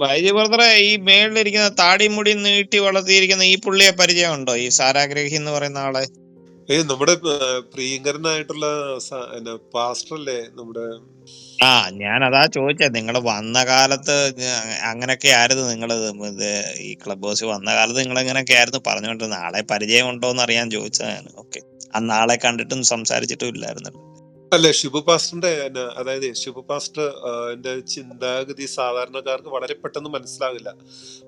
ബൈജു ബ്രദറെ ഈ മേളിലിരിക്കുന്ന താടി മുടി നീട്ടി വളർത്തിയിരിക്കുന്ന ഈ പുള്ളിയെ പരിചയമുണ്ടോ? ഈ സാരാഗ്രഹി എന്ന് പറയുന്ന ആളെ. ഏ നമ്മുടെ പ്രിയങ്കരനായിട്ടുള്ള അല്ലേ നമ്മുടെ? ആ ഞാൻ അതാ ചോദിച്ചത് നിങ്ങൾ വന്ന കാലത്ത് അങ്ങനെയൊക്കെ ആയിരുന്നു നിങ്ങൾ ഈ ക്ലബ് ഹൗസ് വന്ന കാലത്ത് നിങ്ങൾ എങ്ങനെയൊക്കെ ആയിരുന്നു പറഞ്ഞുകൊണ്ടിരുന്നത്? ആളെ പരിചയമുണ്ടോ എന്ന് അറിയാൻ ചോദിച്ചതാണ്. ഓക്കെ. അന്ന് ആളെ കണ്ടിട്ടും സംസാരിച്ചിട്ടും ഇല്ലായിരുന്നല്ലോ. അല്ലെ? ഷിബു പാസ്റ്ററിന്റെ അതായത് ഷിബു പാസ്റ്റർ എന്റെ ചിന്താഗതി സാധാരണക്കാർക്ക് വളരെ പെട്ടെന്ന് മനസ്സിലാകില്ല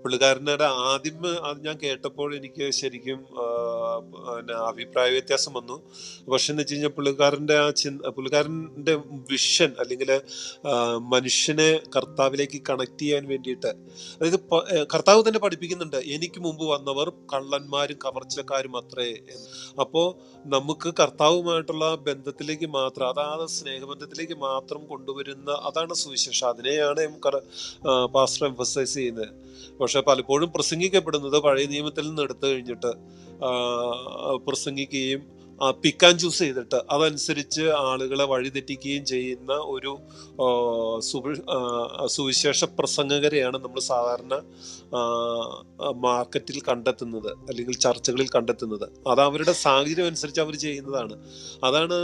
പുള്ളിക്കാരനോട് ആദ്യം ഞാൻ കേട്ടപ്പോൾ എനിക്ക് ശരിക്കും അഭിപ്രായ വ്യത്യാസം വന്നു. പക്ഷെ എന്ന് വെച്ച് കഴിഞ്ഞാൽ പുള്ളിക്കാരന്റെ ആ ചിന്ത പുള്ളിക്കാരന്റെ വിഷൻ അല്ലെങ്കിൽ മനുഷ്യനെ കർത്താവിലേക്ക് കണക്ട് ചെയ്യാൻ വേണ്ടിയിട്ട് അതായത് കർത്താവ് തന്നെ പഠിപ്പിക്കുന്നുണ്ട് എനിക്ക് മുമ്പ് വന്നവർ കള്ളന്മാരും കവർച്ചക്കാരും അത്രേ. അപ്പോ നമുക്ക് കർത്താവുമായിട്ടുള്ള ബന്ധത്തിലേക്ക് മാത്രം അതാത് സ്നേഹബന്ധത്തിലേക്ക് മാത്രം കൊണ്ടുവരുന്ന അതാണ് സുവിശേഷം. അതിനെയാണ് പാസ്റ്റർ എംഫസൈസ് ചെയ്യുന്നത്. പക്ഷെ പലപ്പോഴും പ്രസംഗിക്കപ്പെടുന്നത് പഴയ നിയമത്തിൽ നിന്ന് എടുത്തു കഴിഞ്ഞിട്ട് പ്രസംഗിക്കുകയും പിക്ക് ആൻഡ് ചൂസ് ചെയ്തിട്ട് അതനുസരിച്ച് ആളുകളെ വഴിതെറ്റിക്കുകയും ചെയ്യുന്ന ഒരു സുവിശേഷ പ്രസംഗകരെയാണ് നമ്മൾ സാധാരണ മാർക്കറ്റിൽ കണ്ടെത്തുന്നത് അല്ലെങ്കിൽ ചർച്ചകളിൽ കണ്ടെത്തുന്നത്. അത് അവരുടെ സാഹചര്യം അനുസരിച്ച് അവർ ചെയ്യുന്നതാണ്. അതാണ്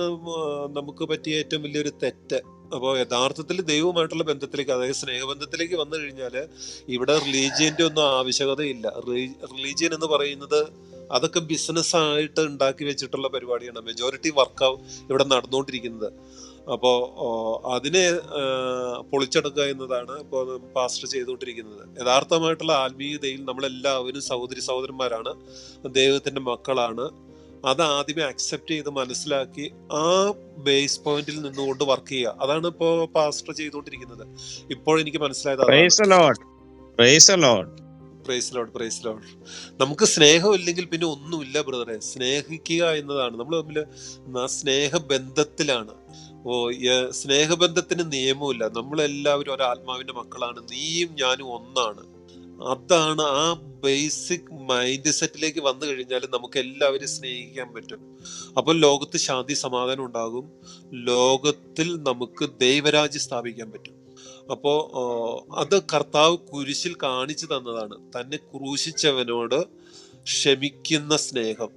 നമുക്ക് പറ്റിയ ഏറ്റവും വലിയൊരു തെറ്റ്. അപ്പോൾ യഥാർത്ഥത്തിൽ ദൈവവുമായിട്ടുള്ള ബന്ധത്തിലേക്ക് അതായത് സ്നേഹബന്ധത്തിലേക്ക് വന്നു കഴിഞ്ഞാൽ ഇവിടെ റിലീജിയന്റെ ഒന്നും ആവശ്യകതയില്ല. റിലീജിയൻ എന്ന് പറയുന്നത് അതൊക്കെ ബിസിനസ് ആയിട്ട് ഉണ്ടാക്കി വെച്ചിട്ടുള്ള പരിപാടിയാണ്. മെജോറിറ്റി വർക്ക് ഇവിടെ നടന്നുകൊണ്ടിരിക്കുന്നത്. അപ്പോൾ അതിനെ പൊളിച്ചെടുക്കുക എന്നതാണ് ഇപ്പോൾ പാസ്റ്റർ ചെയ്തുകൊണ്ടിരിക്കുന്നത്. യഥാർത്ഥമായിട്ടുള്ള ആത്മീയതയിൽ നമ്മളെല്ലാവരും സഹോദരി സഹോദരന്മാരാണ്. ദൈവത്തിന്റെ മക്കളാണ്. അത് ആദ്യമേ അക്സെപ്റ്റ് ചെയ്ത് മനസ്സിലാക്കി ആ ബേസ് പോയിന്റിൽ നിന്നുകൊണ്ട് വർക്ക് ചെയ്യുക. അതാണ് ഇപ്പോ പാസ്റ്റർ ചെയ്തുകൊണ്ടിരിക്കുന്നത്. ഇപ്പോൾ എനിക്ക് മനസ്സിലായത് പ്രൈസ് ലോഡ് പ്രൈസ് ലോഡ് നമുക്ക് സ്നേഹം ഇല്ലെങ്കിൽ പിന്നെ ഒന്നുമില്ല ബ്രദറെ സ്നേഹിക്കുക എന്നതാണ്. നമ്മൾ തമ്മിൽ സ്നേഹബന്ധത്തിലാണ്. ഓ സ്നേഹബന്ധത്തിന് നിയമമില്ല നമ്മളെല്ലാവരും ഒരാത്മാവിന്റെ മക്കളാണ്. നീയും ഞാനും ഒന്നാണ്. അതാണ് ആ ബേസിക് മൈൻഡ് സെറ്റിലേക്ക് വന്നു കഴിഞ്ഞാൽ നമുക്ക് എല്ലാവരും സ്നേഹിക്കാൻ പറ്റും. അപ്പോൾ ലോകത്ത് ശാന്തി സമാധാനം ഉണ്ടാകും. ലോകത്തിൽ നമുക്ക് ദൈവരാജ്യം സ്ഥാപിക്കാൻ പറ്റും. അപ്പോ അത് കർത്താവ് കുരിശിൽ കാണിച്ചു തന്നതാണ്. തന്നെ ക്രൂശിച്ചവനോട് ക്ഷമിക്കുന്ന സ്നേഹം.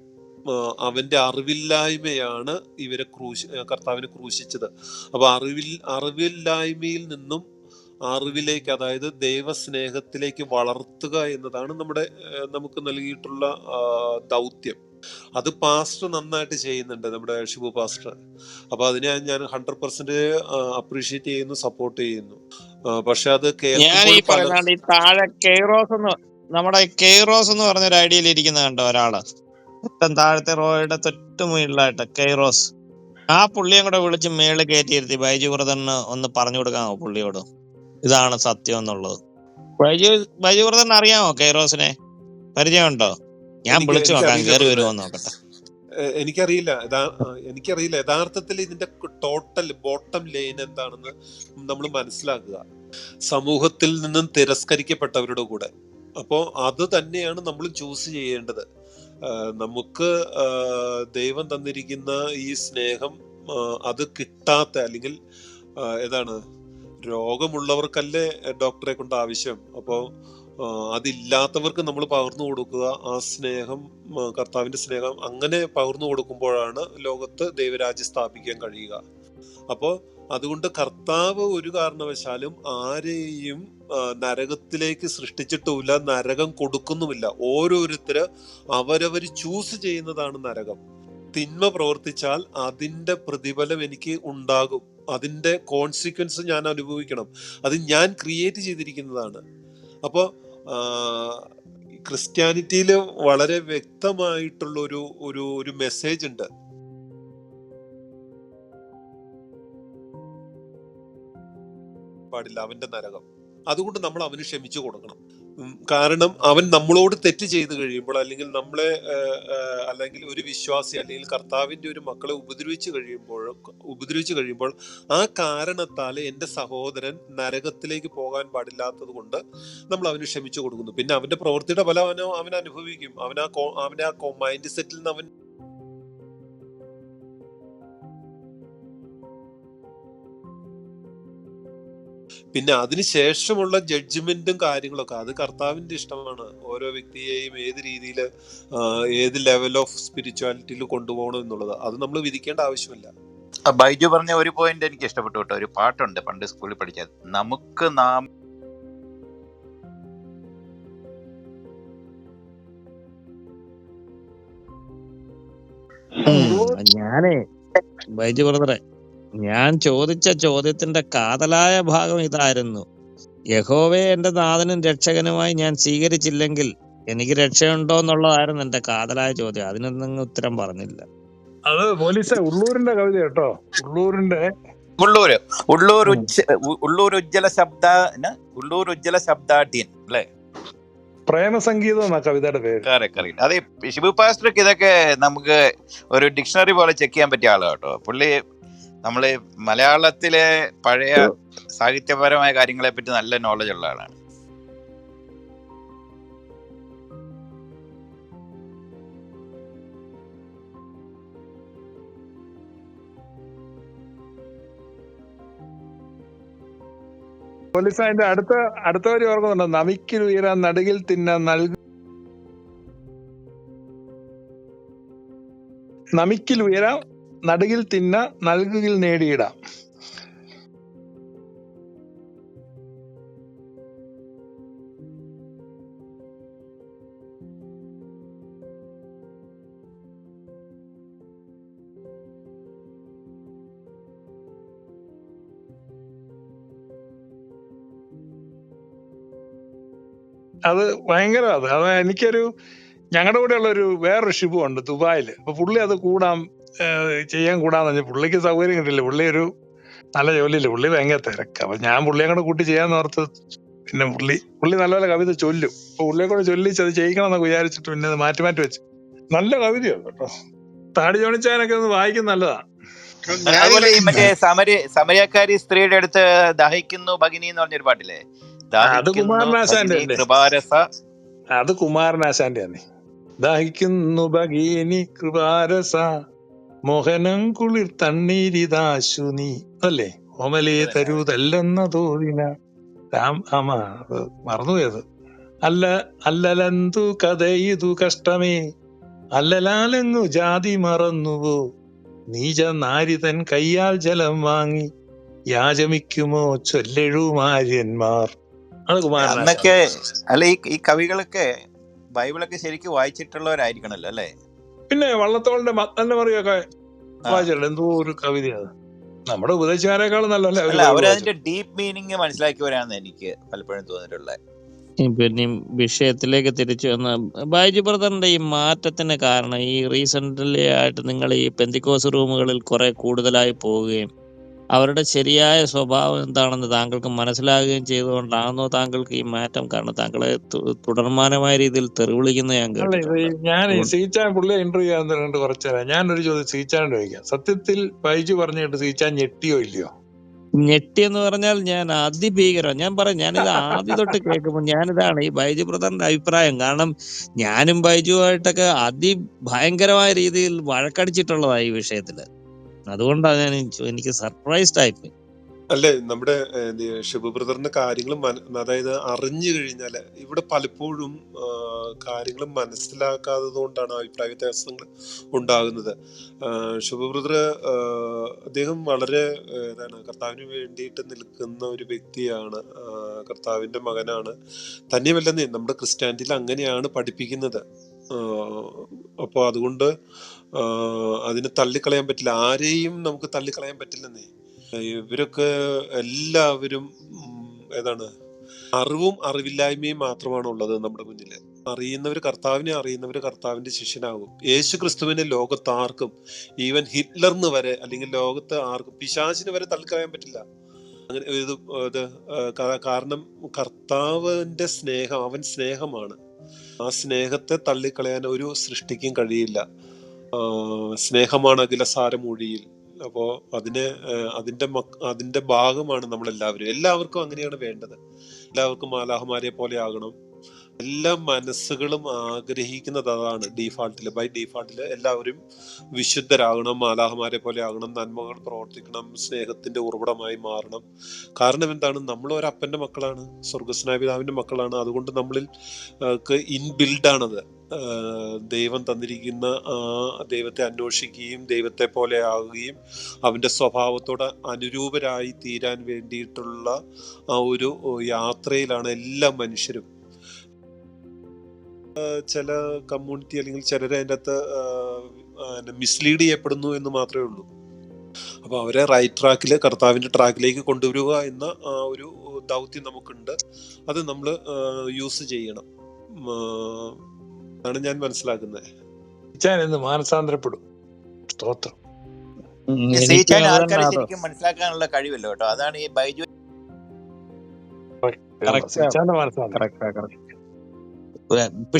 അവന്റെ അറിവില്ലായ്മയാണ് ഇവരെ ക്രൂശി കർത്താവിനെ ക്രൂശിച്ചത്. അപ്പൊ അറിവിൽ അറിവില്ലായ്മയിൽ നിന്നും അറിവിലേക്ക് അതായത് ദൈവസ്നേഹത്തിലേക്ക് വളർത്തുക എന്നതാണ് നമ്മുടെ നമുക്ക് നൽകിയിട്ടുള്ള ദൗത്യം. അത് പാസ്റ്റർ നന്നായിട്ട് ചെയ്യുന്നുണ്ട് നമ്മുടെ ഷിബു പാസ്റ്റർ അപ്പൊ അതിനെ ഞാൻ ഹൺഡ്രഡ് പെർസെന്റ് അപ്രീഷിയേറ്റ് ചെയ്യുന്നു സപ്പോർട്ട് ചെയ്യുന്നു. പക്ഷെ അത് ഞാൻ ഈ താഴെ കെയ്റോസ് എന്ന് നമ്മുടെ കെയ്റോസ് എന്ന് പറഞ്ഞ ഒരു ഐഡിയയിൽ ഇരിക്കുന്ന കണ്ടോ ഒരാൾ? ഏറ്റവും താഴത്തെ റോയുടെ തൊട്ട് മുകളിലായിട്ട് കെയ്റോസ്. ആ പുള്ളിയും കൂടെ വിളിച്ച് മേളിൽ കയറ്റിയിരുത്തി ബൈജു ബ്രദറിന് ഒന്ന് പറഞ്ഞു കൊടുക്കാമോ പുള്ളിയോട്. ഇതാണ് സത്യം എന്നുള്ളത്. ബൈജു ബൈജു ബ്രദറിന് അറിയാമോ കെയ്റോസിനെ? പരിചയമുണ്ടോ? ഞാൻ വിളിച്ചു നോക്കാം കയറി വരുമോ നോക്കട്ടെ എനിക്കറിയില്ല. എനിക്കറിയില്ല. യഥാർത്ഥത്തിൽ ഇതിന്റെ ടോട്ടൽ ബോട്ടം ലൈൻ എന്താണെന്ന് നമ്മൾ മനസ്സിലാക്കുക. സമൂഹത്തിൽ നിന്നും തിരസ്കരിക്കപ്പെട്ടവരുടെ കൂടെ. അപ്പോൾ അത് തന്നെയാണ് നമ്മൾ ചൂസ് ചെയ്യേണ്ടത്. നമുക്ക് ദൈവം തന്നിരിക്കുന്ന ഈ സ്നേഹം അത് കിട്ടാത്ത അല്ലെങ്കിൽ ഏതാണ് രോഗമുള്ളവർക്കല്ലേ ഡോക്ടറെ കൊണ്ട് ആവശ്യം. അപ്പോൾ അതില്ലാത്തവർക്ക് നമ്മൾ പകർന്നു കൊടുക്കുക. ആ സ്നേഹം കർത്താവിന്റെ സ്നേഹം അങ്ങനെ പകർന്നു കൊടുക്കുമ്പോഴാണ് ലോകത്ത് ദൈവരാജ്യം സ്ഥാപിക്കാൻ കഴിയുക. അപ്പോൾ അതുകൊണ്ട് കർത്താവ് ഒരു കാരണവശാലും ആരെയും നരകത്തിലേക്ക് സൃഷ്ടിച്ചിട്ടുമില്ല നരകം കൊടുക്കുന്നുമില്ല. ഓരോരുത്തര് അവരവർ ചൂസ് ചെയ്യുന്നതാണ് നരകം. തിന്മ പ്രവർത്തിച്ചാൽ അതിന്റെ പ്രതിഫലം എനിക്ക് ഉണ്ടാകും. അതിന്റെ കോൺസിക്വൻസ് ഞാൻ അനുഭവിക്കണം. അത് ഞാൻ ക്രിയേറ്റ് ചെയ്തിരിക്കുന്നതാണ്. അപ്പോൾ ക്രിസ്ത്യാനിറ്റിയിൽ വളരെ വ്യക്തമായിട്ടുള്ള ഒരു ഒരു ഒരു മെസ്സേജ് ഉണ്ട്. പാടില്ല അവന്റെ നരകം. അതുകൊണ്ട് നമ്മൾ അവന് ക്ഷമിച്ചു കൊടുക്കണം. കാരണം അവൻ നമ്മളോട് തെറ്റ് ചെയ്തു കഴിയുമ്പോൾ അല്ലെങ്കിൽ നമ്മളെ അല്ലെങ്കിൽ ഒരു വിശ്വാസി അല്ലെങ്കിൽ കർത്താവിന്റെ ഒരു മക്കളെ ഉപദ്രവിച്ചു കഴിയുമ്പോൾ ഉപദ്രവിച്ചു കഴിയുമ്പോൾ ആ കാരണത്താൽ എന്റെ സഹോദരൻ നരകത്തിലേക്ക് പോകാൻ പാടില്ലാത്തത് കൊണ്ട് നമ്മൾ അവന് ക്ഷമിച്ചു കൊടുക്കുന്നു. പിന്നെ അവന്റെ പ്രവൃത്തിയുടെ ഫലം അവനോ അവൻ അനുഭവിക്കും. അവൻ ആ അവന്റെ ആ മൈൻഡ് സെറ്റിൽ നിന്ന് അവൻ പിന്നെ അതിനുശേഷമുള്ള ജഡ്ജ്മെന്റും കാര്യങ്ങളൊക്കെ. അത് കർത്താവിന്റെ ഇഷ്ടമാണ്. ഓരോ വ്യക്തിയെയും ഏത് രീതിയിൽ ഏത് ലെവൽ ഓഫ് സ്പിരിച്വാലിറ്റിയിൽ കൊണ്ടുപോകണം എന്നുള്ളത്. അത് നമ്മൾ വിധിക്കേണ്ട ആവശ്യമില്ല. ബൈജു പറഞ്ഞ ഒരു പോയിന്റ് എനിക്ക് ഇഷ്ടപ്പെട്ടു കേട്ടോ. ഒരു പാട്ടുണ്ട് പണ്ട് സ്കൂളിൽ പഠിച്ചത് നമുക്ക് നാം ഞാനേ ബൈജു ബ്രദറെ ഞാൻ ചോദിച്ച ചോദ്യത്തിന്റെ കാതലായ ഭാഗം ഇതായിരുന്നു. യഹോവയെ എന്റെ നാഥനും രക്ഷകനുമായി ഞാൻ സ്വീകരിച്ചില്ലെങ്കിൽ എനിക്ക് രക്ഷയുണ്ടോ എന്നുള്ളതായിരുന്നു എന്റെ കാതലായ ചോദ്യം. അതിനൊന്നും ഉത്തരം പറഞ്ഞില്ല. അത് പോലീസ് ഉള്ളൂരിന്റെ കവിത കേട്ടോ. ഉള്ളൂരിന്റെ ഉള്ളൂര്. ഉള്ളൂർ ഉച്ച ഉജ്ജ ഉള്ളൂർ ഉജ്ജ്വല ശബ്ദ? ഉള്ളൂർ ഉജ്ജ്വല ശബ്ദാഠ്യൻ അല്ലേ? പ്രേമസംഗീതം എന്നാ കവിതയുടെ പേര്. കറക്റ്റ് കറക്റ്റ് അതെ ഷിബു പാസ്റ്റർക്ക് ഇതൊക്കെ നമുക്ക് ഒരു ഡിക്ഷണറി പോലെ ചെക്ക് ചെയ്യാൻ പറ്റിയ ആളാട്ടോ പുള്ളി നമ്മൾ മലയാളത്തിലെ പഴയ സാഹിത്യപരമായ കാര്യങ്ങളെ പറ്റി നല്ല നോളജ് ഉള്ള ആളാണ്. പോലീസ് അതിന്റെ അടുത്ത അടുത്ത വരി ഓർക്കുന്നുണ്ടോ? നമിക്കിൽ ഉയരാൻ നടുകിൽ തിന്നാൻ നൽകു നമിക്കിൽ ഉയരാം നടുകിൽ തിന്ന നൽകുകിൽ നേടിയിടാം. അത് ഭയങ്കര അത്. അത് എനിക്കൊരു ഞങ്ങളുടെ കൂടെ ഉള്ള ഒരു വേറൊരു ഷിബു ഉണ്ട് ദുബായിൽ. അപ്പൊ പുള്ളി അത് ഏഹ്, ചെയ്യാൻ കൂടാന്ന് പറഞ്ഞു പുള്ളിക്ക് സൗകര്യം കിട്ടില്ല. പുള്ളി ഒരു നല്ല ജോലിയില്ല. പുള്ളി ഭയങ്കര തിരക്ക്. അപ്പൊ ഞാൻ പുള്ളിയെ കൂടെ കൂട്ടി ചെയ്യാന്ന് ഓർത്ത് പിന്നെ പുള്ളി പുള്ളി നല്ല നല്ല കവിത ചൊല്ലും. അപ്പൊ പുള്ളിയെ കൂടെ ചൊല്ലിച്ച് അത് ചെയ്യിക്കണം എന്നൊക്കെ വിചാരിച്ചിട്ട് പിന്നെ അത് മാറ്റി മാറ്റി വെച്ചു. നല്ല കവിതയാണ് കേട്ടോ. താടി ജോണിച്ചാനൊക്കെ ഒന്ന് വായിക്കുന്ന നല്ലതാണ്. മറ്റേ സമര സമരക്കാരി സ്ത്രീയുടെ അടുത്ത് ദഹിക്കുന്നു ഭഗിനി എന്ന് പറഞ്ഞൊരു പാട്ടില്ലേ? അത് കുമാരനാശാന്റെ? കൃപാരസ. അത് കുമാരനാശാന്റെ ആണ് ദഹിക്കുന്നു ഭഗീനി കൃപാരസ. മോഹനം കുളിർ തണ്ണീരിതാശു നീ അല്ലേ? ഓമലേ തരൂതല്ലെന്ന തോതിന രാം ആമ അത് മറന്നുപോയത്. അല്ല അല്ലലന്തു കഥയിതു കഷ്ടമേ. അല്ലലാലെങ്ങു ജാതി മറന്നുവോ? നീച നാരിതൻ കയ്യാൽ ജലം വാങ്ങി. യാചമിക്കുമോ ചൊല്ലെഴുമാര്യന്മാർ അന്നൊക്കെ അല്ല ഈ കവികളൊക്കെ ബൈബിളൊക്കെ ശരിക്കും വായിച്ചിട്ടുള്ളവരായിരിക്കണല്ലോ അല്ലെ? പിന്നെ വള്ളത്തോളിന്റെ മത്തന്റെ മറിയൊക്കെ. വായിച്ചിട്ടുണ്ട്. എന്തോ ഒരു കവിതയാണ്. നമ്മുടെ ഉപദേശിക്കാരെക്കാളും നല്ലല്ലേ അവരതിന്റെ ഡീപ്പ് മീനിങ് മനസ്സിലാക്കിയവരാണെന്ന് എനിക്ക് പലപ്പോഴും തോന്നിയിട്ടുള്ളത്. പിന്നെയും പിന്നെ വിഷയത്തിലേക്ക് തിരിച്ചു വന്ന ബൈജു ബ്രദറിന്റെ ഈ മാറ്റത്തിന് കാരണം ഈ റീസെന്റ്ലി ആയിട്ട് നിങ്ങൾ ഈ പെന്തിക്കോസ് റൂമുകളിൽ കുറെ കൂടുതലായി പോവുകയും അവരുടെ ശരിയായ സ്വഭാവം എന്താണെന്ന് താങ്കൾക്ക് മനസ്സിലാകുകയും ചെയ്തുകൊണ്ടാണോ താങ്കൾക്ക് ഈ മാറ്റം? കാരണം താങ്കളെ തുടർമാനമായ രീതിയിൽ തെറിവിളിക്കുന്ന ഞാൻ ഞാൻ സീച്ചാൻ പുള്ളിയെ ഇന്റർവ്യൂ ചെയ്യാൻ തുടങ്ങിയിട്ട് കുറച്ചു നേരം ഞാനൊരു ചോദ്യം സീച്ചാനോട് ചോദിക്കാം. സത്യത്തിൽ ബൈജു പറഞ്ഞിട്ട് സീച്ചാൻ ഞെട്ടിയോ ഇല്ലയോ? ഞെട്ടി എന്ന് പറഞ്ഞാൽ ഞാൻ അതിഭീകരം ഞാൻ പറയാം ഞാനിത് ആദ്യം തൊട്ട് കേൾക്കുമ്പോൾ ഞാനിതാണ് ഈ ബൈജു ബ്രദറിന്റെ അഭിപ്രായം. കാരണം ഞാനും ബൈജുവായിട്ടൊക്കെ അതിഭയങ്കരമായ രീതിയിൽ വഴക്കടിച്ചിട്ടുള്ളതാണ് ഈ വിഷയത്തിൽ. അതുകൊണ്ടാണ് ഞാൻ എനിക്ക് സർപ്രൈസ്ഡ് ആയിപ്പോയി. അല്ലേ നമ്മുടെ ഷിബു ബ്രദറിന്റെ കാര്യങ്ങൾ അതായത് അറിഞ്ഞു കഴിഞ്ഞാൽ ഇവിടെ പലപ്പോഴും കാര്യങ്ങൾ മനസ്സിലാക്കാത്തത് കൊണ്ടാണ് അഭിപ്രായ വ്യത്യാസങ്ങൾ ഉണ്ടാകുന്നത്. ഷിബു ബ്രദർ അദ്ദേഹം വളരെ എന്താണ് കർത്താവിന് വേണ്ടിയിട്ട് നിൽക്കുന്ന ഒരു വ്യക്തിയാണ് കർത്താവിന്റെ മകനാണ്. തന്നെയല്ലെന്നേ നമ്മുടെ ക്രിസ്ത്യാനിറ്റിയിൽ അങ്ങനെയാണ് പഠിപ്പിക്കുന്നത്. അപ്പോൾ അതുകൊണ്ട് അതിനെ തള്ളിക്കളയാൻ പറ്റില്ല. ആരെയും നമുക്ക് തള്ളിക്കളയാൻ പറ്റില്ലെന്നേ. ഇവരൊക്കെ എല്ലാവരും ഏതാണ് അറിവും അറിവില്ലായ്മയും മാത്രമാണ് ഉള്ളത് നമ്മുടെ മുന്നിൽ അറിയുന്നവർ കർത്താവിനെ അറിയുന്നവർ കർത്താവിന്റെ ശിഷ്യനാകും. യേശു ക്രിസ്തുവിനെ ലോകത്ത് ആർക്കും ഈവൻ ഹിറ്റ്ലറിന് വരെ അല്ലെങ്കിൽ ലോകത്ത് ആർക്കും പിശാചിന് വരെ തള്ളിക്കളയാൻ പറ്റില്ല. അങ്ങനെ ഇത് കാരണം കർത്താവിന്റെ സ്നേഹം അവൻ സ്നേഹമാണ്. ആ സ്നേഹത്തെ തള്ളിക്കളയാൻ ഒരു സൃഷ്ടിക്കും കഴിയില്ല. സ്നേഹമാണ് അഖിലസാരമൊഴിയിൽ. അപ്പോ അതിന് അതിന്റെ അതിന്റെ ഭാഗമാണ് നമ്മളെല്ലാവരും. എല്ലാവർക്കും അങ്ങനെയാണ് വേണ്ടത്. എല്ലാവർക്കും മാലാഹമാരെ പോലെ ആകണം. എല്ലാ മനസ്സുകളും ആഗ്രഹിക്കുന്നത് അതാണ് ഡീഫാൾട്ടിൽ ബൈ ഡീഫാൾട്ടിൽ എല്ലാവരും വിശുദ്ധരാകണം മാലാഹമാരെ പോലെ ആകണം നന്മകൾ പ്രവർത്തിക്കണം സ്നേഹത്തിന്റെ ഉറവിടമായി മാറണം. കാരണം എന്താണ്? നമ്മൾ ഒരു അപ്പന്റെ മക്കളാണ് സ്വർഗസ്നാപിതാവിന്റെ മക്കളാണ്. അതുകൊണ്ട് നമ്മളിൽ ഇൻബിൽഡാണത് ദൈവം തന്നിരിക്കുന്ന ആ ദൈവത്തെ അന്വേഷിക്കുകയും ദൈവത്തെ പോലെ ആകുകയും അവന്റെ സ്വഭാവത്തോട് അനുരൂപരായി തീരാൻ വേണ്ടിയിട്ടുള്ള ആ ഒരു യാത്രയിലാണ് എല്ലാ മനുഷ്യരും. ചില കമ്മ്യൂണിറ്റി അല്ലെങ്കിൽ ചിലർ അതിന്റെ അകത്ത് മിസ്ലീഡ് ചെയ്യപ്പെടുന്നു എന്ന് മാത്രമേ ഉള്ളൂ. അപ്പൊ അവരെ റൈറ്റ് ട്രാക്കിൽ കർത്താവിന്റെ ട്രാക്കിലേക്ക് കൊണ്ടുവരിക എന്ന ഒരു ദൗത്യം നമുക്കുണ്ട്. അത് നമ്മൾ യൂസ് ചെയ്യണം. അതാണ് ആണ് ഞാൻ മനസ്സിലാക്കുന്നത്. ഇന്ന് മാനസാന്തരപ്പെടും. സ്തോത്രം. ആൾക്കാരെ ശരിക്കും മനസ്സിലാക്കാനുള്ള കഴിവല്ലോ കേട്ടോ? അതാണ് ഈ ബൈജു കറക്റ്റ് ആ,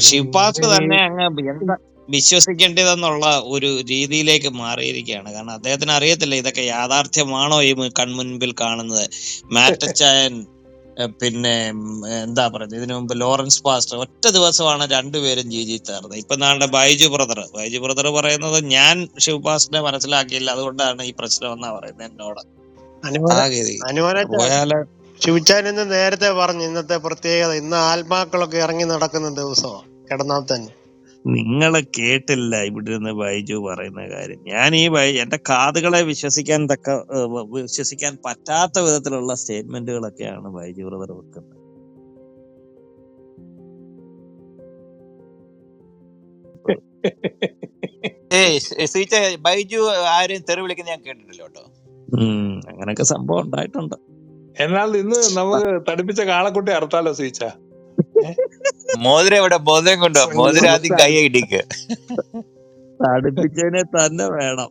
ശിവപാസ് തന്നെ അങ്ങ് എന്താ വിശ്വസിക്കേണ്ടതെന്നുള്ള ഒരു രീതിയിലേക്ക് മാറിയിരിക്കുകയാണ്. കാരണം അദ്ദേഹത്തിന് അറിയത്തില്ല ഇതൊക്കെ യാഥാർത്ഥ്യമാണോ ഈ കൺമുൻപിൽ കാണുന്നത്. മാറ്റച്ചായൻ പിന്നെ എന്താ പറയുന്നത്? ഇതിനു മുമ്പ് ലോറൻസ് പാസ്റ്റർ ഒറ്റ ദിവസമാണ് രണ്ടുപേരും ജീവി ചേർന്നത്. ഇപ്പൊ നാളുടെ ബൈജു ബ്രദർ ബൈജു ബ്രദർ പറയുന്നത് ഞാൻ ശിവപാസിനെ മനസ്സിലാക്കിയില്ല. അതുകൊണ്ടാണ് ഈ പ്രശ്നം എന്നാ പറയുന്നത് എന്നോട്. പോയാൽ ശിവച്ചാൻ ഇന്ന് നേരത്തെ പറഞ്ഞു ഇന്നത്തെ പ്രത്യേകത ഇന്ന് ആത്മാക്കളൊക്കെ ഇറങ്ങി നടക്കുന്ന ദിവസമാണ് കിടന്നാൽ തന്നെ. നിങ്ങളെ കേട്ടില്ല ഇവിടെ നിന്ന് ബൈജു പറയുന്ന കാര്യം. ഞാൻ ഈ ബൈ എന്റെ കാതുകളെ വിശ്വസിക്കാൻ തക്ക വിശ്വസിക്കാൻ പറ്റാത്ത വിധത്തിലുള്ള സ്റ്റേറ്റ്മെന്റുകളൊക്കെയാണ് ബൈജു ബ്രദർ വെക്കുന്നത്. ബൈജു ആരെയും തെറി വിളിക്കുന്ന ഞാൻ കേട്ടിട്ടില്ല കേട്ടോ. ഉം അങ്ങനൊക്കെ സംഭവം ഉണ്ടായിട്ടുണ്ട്. എന്നാൽ ഇന്ന് നമുക്ക് തടിപ്പിച്ച കാളക്കുട്ടി അറുത്താലോ സീച്ച മോതിരം എവിടെ? മോതിരം കൊണ്ടോ? മോതിരം ആദ്യം കൈ ഇടിക്ക്. തടിപ്പിച്ചതിനെ തന്നെ വേണം.